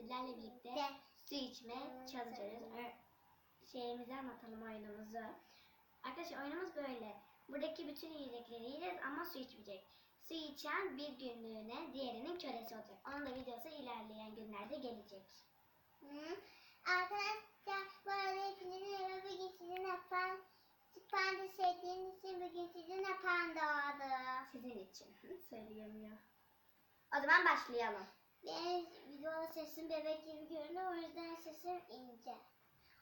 sizlerle birlikte De. su içmeye çalışıyoruz. Ö- Şeyimizi anlatalım oyunumuzu. Arkadaşlar oyunumuz böyle. Buradaki bütün yiyecekleri yiyeceğiz ama su içmeyecek. Su içen bir günlüğüne diğerinin kölesi olacak. Onun da videosu ilerleyen günlerde gelecek. Hı. Arkadaşlar bu arada hepinizin eve bugün sizinle pan, panda sevdiğiniz için bugün sizinle panda doğdu. Sizin için. Söyleyemiyor. O zaman başlayalım. Benim videoda sesim bebek gibi görünüyor o yüzden sesim ince.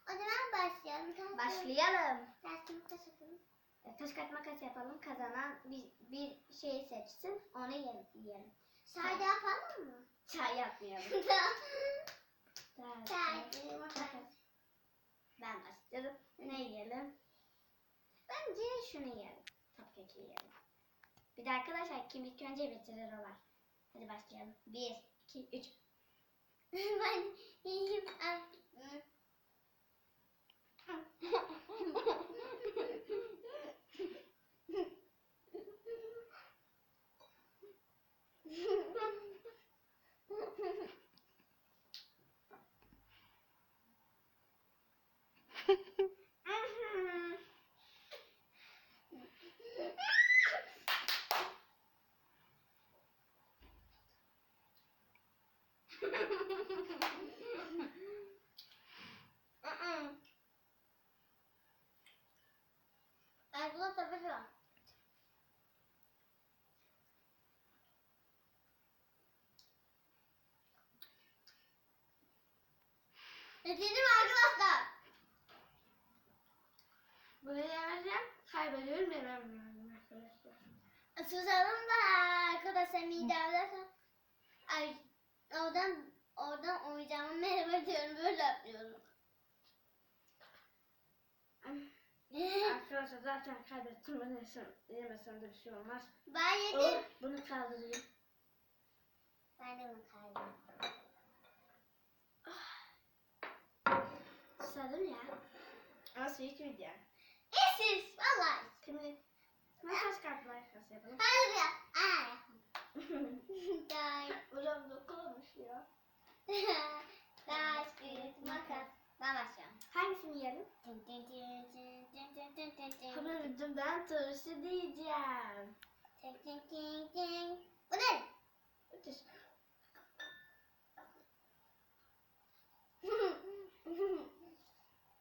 O zaman başlayalım. Taş- Başlayalım. Taş kağıt taş yapalım. E, Taş kağıt makas yapalım. Kazanan bir, bir şey seçsin. Onu yiyelim. Çay da yapalım mı? Çay yapmayalım. Çay, kağıt, makas. Ben başlıyorum. Ne yiyelim? Bence şunu yiyelim. Cupcake yiyelim. Bir de arkadaşlar kim ilk önce bitirir o var. Hadi başlayalım. Bir, 2, 3. ben iyiyim. Bitirdim arkadaşlar. Bunu yemezsem kaybediyorum yememiyorum arkadaşlar. Susalım da arkadaşlar midemde Ay oradan oradan oyuncağıma merhaba diyorum böyle yapıyorum. arkadaşlar zaten kaybettim. Ben yesem, yemesem de bir şey olmaz. Ben yedim. Olur, bunu kaldırayım. Ben de mi kaldım? söyledim ya. Şey Nasıl hiç mi diye? İşsiz valla. Şimdi masaj kartları arkası yapalım. Hayır ya. Ay. Ulan dokunmuş ya. Taş, kırık, makas. Ben başlayalım. Hangisini yiyelim? Kıvırcımdan turşu diyeceğim. Ting ting ting ting. Bu ne?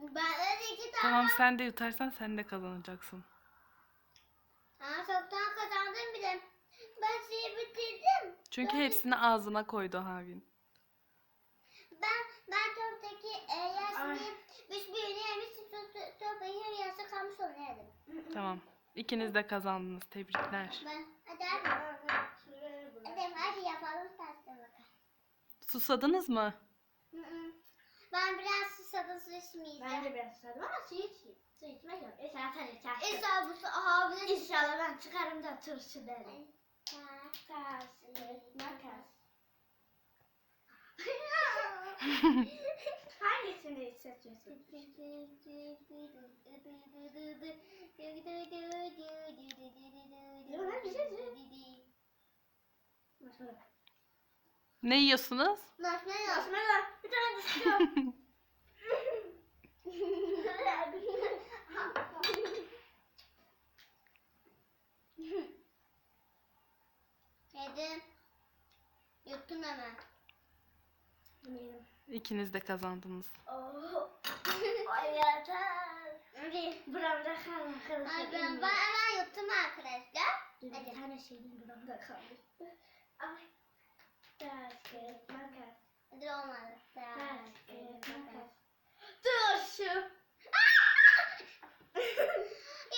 Bende de iki tane. Tamam sen de yutarsan sen de kazanacaksın. Ha çoktan kazandım bile. Ben şeyi bitirdim. Çünkü Dört- hepsini ağzına koydu Havin. Ben ben toptaki e, üç birini yemiştim. Top, top, yarı yarısı kalmış onu yedim. Tamam. İkiniz de kazandınız. Tebrikler. Ben hadi hadi. Hadi hadi yapalım taşla bakalım. Susadınız mı? Hı hı. Ben biraz susadım su içmeyeceğim. Ben de biraz susadım ama su içeyim. Su içmek yok. E sen sen içersin. İnşallah bu su de İnşallah ben çıkarım da turşu derim. Kağıt, makas. Hangisini seçiyorsun? Marshmallow. Ne yiyorsunuz? Marshmallow. Marshmallow. Bir tane istiyorum. Yedim. Yuttum hemen. Yemeyelim. İkiniz de kazandınız. Oh. Ay yeter. Hadi. Buramda kaldı Ay arkadaşlar. ben, ben hemen yuttum arkadaşlar. Dur. Bir tane şeyin buramda kaldı. Ay. Kağıt, makas. Hadi olmadı. Kağıt, makas. Dur.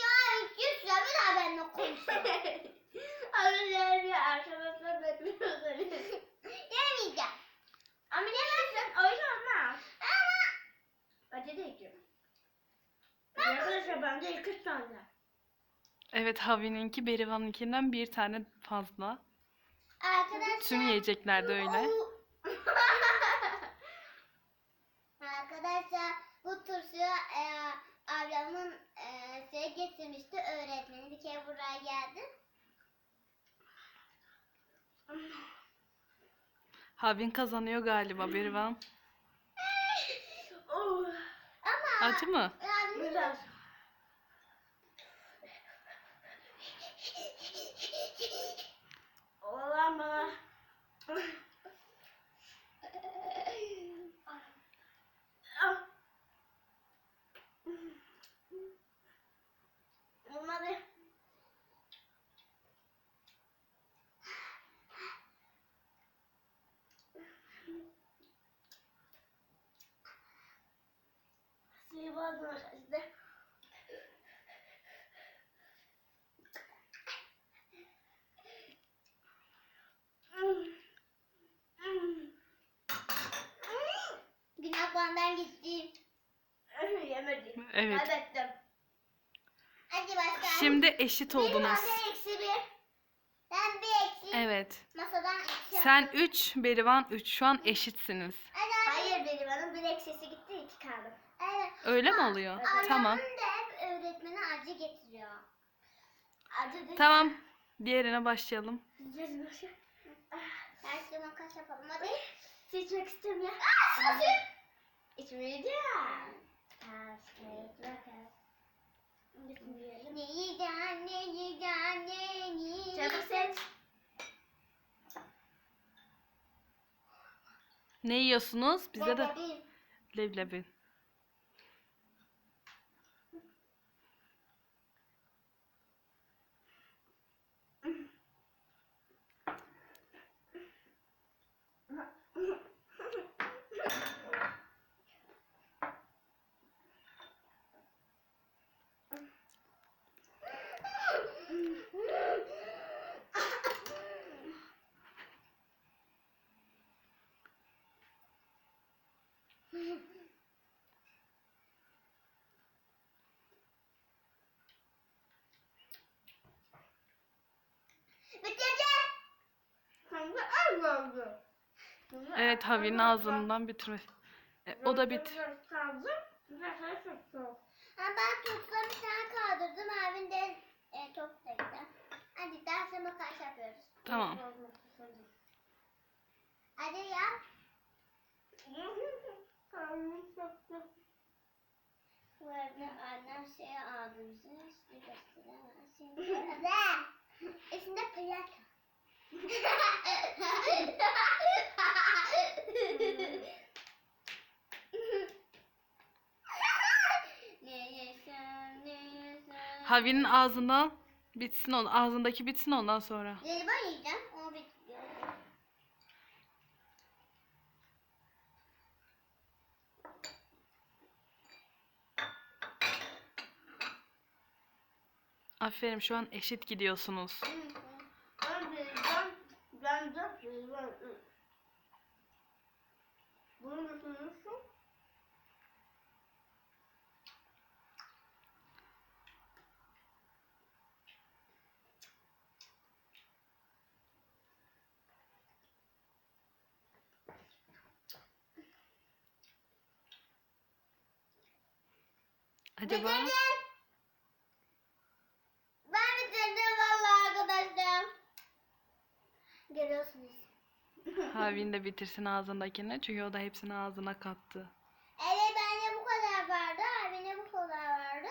yani yüz lira bir daha benimle konuşma. Anneler bir arkadaşlar benim özelim. Yemeyeceğim. Ama yemezsen öyle olmaz. Ama. Bence de yiyeceğim. Arkadaşlar bende iki tane. Evet Havi'ninki Berivan'ınkinden bir tane fazla. Arkadaşlar. Tüm yiyeceklerde öyle. Havin kazanıyor galiba Berivan. Oh. Acı mı? abim Biraz. Oğlan bana. Ah. Olmadı. Suyu bozdum işte. Günah benden gitti. Yemedim. Evet. Kaybettim. Hadi başka. Şimdi eşit Benim oldunuz. benden eksi bir. Ben bir eksi. Evet. Masadan eksi Sen yaptım. 3, Berivan 3. Şu an eşitsiniz. Hadi hadi. Hayır benim hanım bir eksisi gitti iki kaldı. Evet. Öyle mi oluyor? Tamam. Ablamın da hep öğretmeni acı getiriyor. Acı değil. Tamam. Diğerine başlayalım. Başı. Her şey makas yapalım hadi. Seçmek istiyorum ya. Aa, süt. İçmeyeceğim. Ne yiyeceğim, ne yiyeceğim, ne yiyeceğim. Çabuk seç. Ne yiyorsunuz? Bize de Leblebi. leblebi. Bitireceğim. Hem de az oldu. Evet Havi'nin ağzından bitirmesi. E, o da bit. Soğuk. Ha, ben topla bir tane kaldırdım. Abim de e, top tekti. Hadi derse makas yapıyoruz. Tamam. Hadi ya. Bu arada annem şey aldı bize. Size gösteremez. Şimdi de. İçinde. ne yesem ne yesem. Havi'nin ağzından bitsin on, ağzındaki bitsin ondan sonra. Jelibon yiyeceğim. Onu bekliyorum. Aferin şu an eşit gidiyorsunuz. Vereceğim. Ben. Bunu düşünürsün. Acaba. Ben bitirdim vallahi arkadaşlar. Görüyorsunuz. Havin de bitirsin ağzındakini çünkü o da hepsini ağzına kattı. Evet bende bu kadar vardı. Abine bu kadar vardı.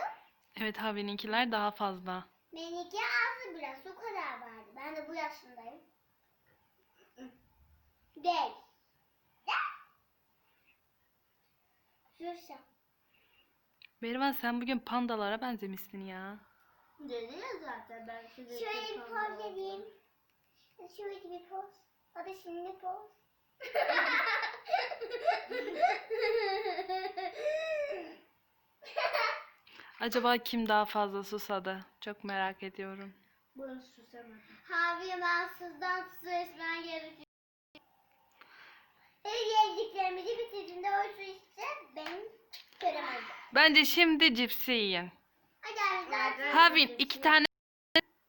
Evet Havi'ninkiler daha fazla. Benimki azdı biraz. O kadar vardı. Ben de bu yaşındayım. Değil. Ya. Sürsen. Berivan sen bugün pandalara benzemişsin ya. Dedi ya zaten ben size Şöyle bir poz edeyim. Şöyle bir poz. Da şimdi poz. Acaba kim daha fazla susadı? Çok merak ediyorum. Bunu susamadım. Abi ben sizden su içmen gerekiyor. Ev yiyeceklerimizi bitirdiğinde o su içse benim göremezdim. Bence şimdi cipsi yiyin. Hadi arkadaşlar. Havin iki tane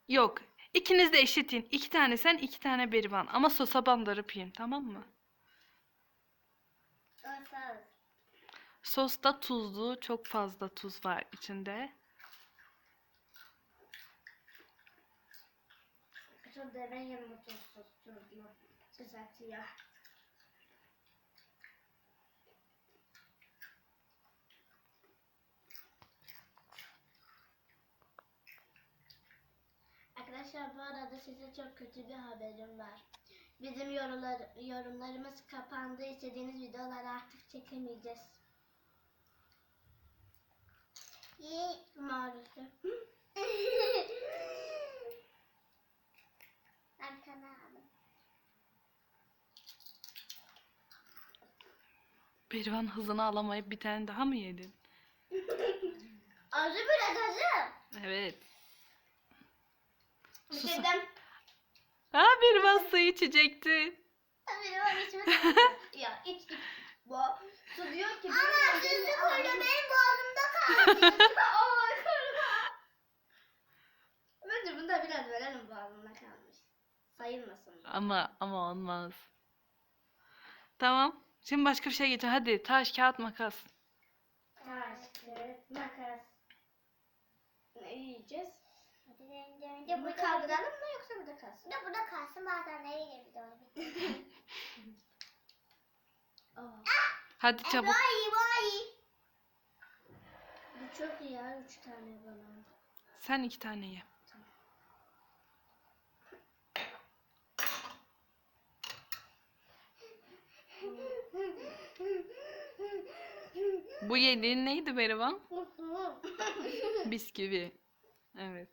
yok. İkiniz de eşitin. İki tane sen, iki tane Berivan. Ama sosa bandırıp yiyin, tamam mı? Sos da tuzlu, çok fazla tuz var içinde. Şu deve yumurtası tuzlu. Düzeltiyor. Arkadaşlar bu arada size çok kötü bir haberim var. Bizim yorumlar, yorumlarımız kapandı. İstediğiniz videoları artık çekemeyeceğiz. İyi. Maalesef. Tane aldım. Berivan hızını alamayıp bir tane daha mı yedin? Acı biraz acı. Evet. Sus. Bitirdim. Ha Berivan su içecekti. Tabii o içmesi. ya iç iç. Bu su diyor ki. Ama sözlü koydu benim boğazımda kaldı. Ay korkma. Bence bunda biraz verelim boğazımda kalmış. Sayılmasın. bu. Ama ama olmaz. Tamam. Şimdi başka bir şey geçelim. Hadi taş, kağıt, makas. Taş, kağıt, makas. Ne yiyeceğiz? Ya bunu burada kaldıralım mı yoksa burada kalsın? Ya burada kalsın bazen nereye bir doğru. Hadi çabuk. Vay vay. bu çok iyi ya. Üç tane bana. Sen iki tane ye. Bu yediğin neydi Berivan? Bisküvi. Evet.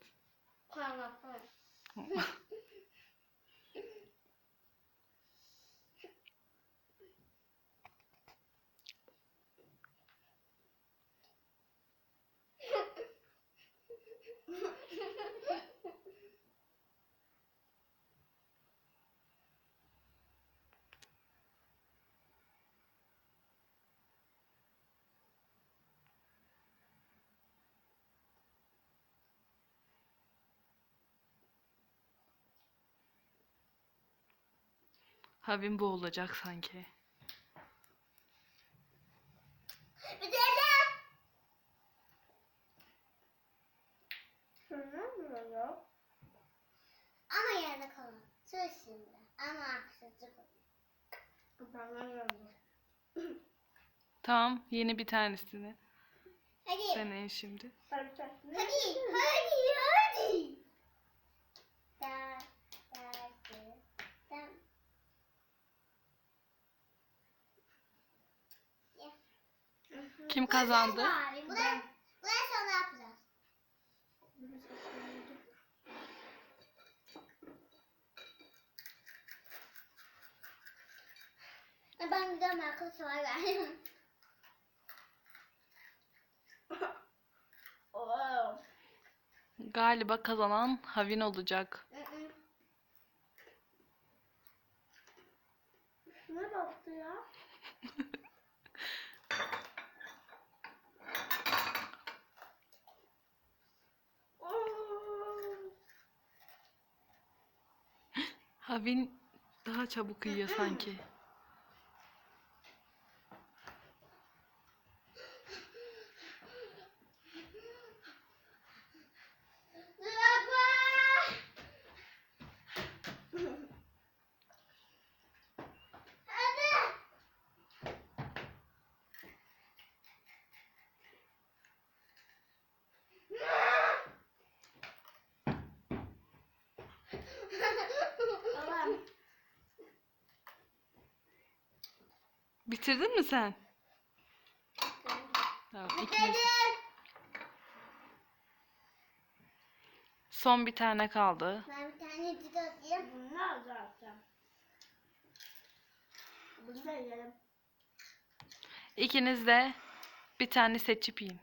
Sanki. Bitirdim. Şunlar mı ya? Ama yarıda kalın. Söz şimdi. Ama haksızlık. Bu. Tamam, yeni bir tanesini. Hadi. Sen en şimdi. Hadi. Hadi. Hadi. Da, da, da, da. Kim kazandı? Bu da, bu da sonra yapacağız. Ben Soğan verdim. Oo. Galiba kazanan Havin olacak. Ne baktı ya? Oo. Havin daha çabuk yiyor sanki. Hadi. Babam. Bitirdin mi sen? Tamam. Bitirdim. Son bir tane kaldı. Ben bir tane cid atayım. Bunlar zaten. Bunu da yiyelim. İkiniz de bir tane seçip yiyin.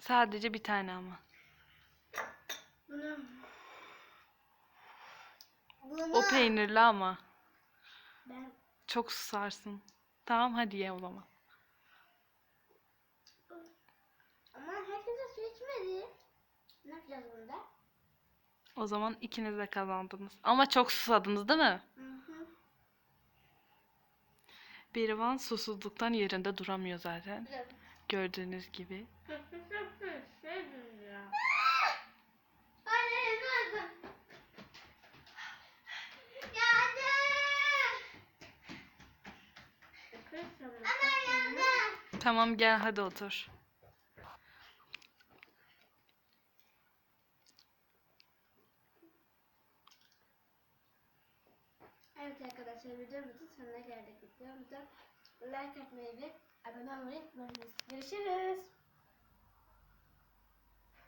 Sadece bir tane ama. Bunu Bunu. O peynirli ama. ben Çok susarsın. Tamam hadi ye o zaman. ama herkese su içmek Ne yapacağız bunda? O zaman ikiniz de kazandınız. Ama çok susadınız değil mi? Hı hı. Berivan susuzluktan yerinde duramıyor zaten. Gördüğünüz gibi. Tamam gel hadi otur.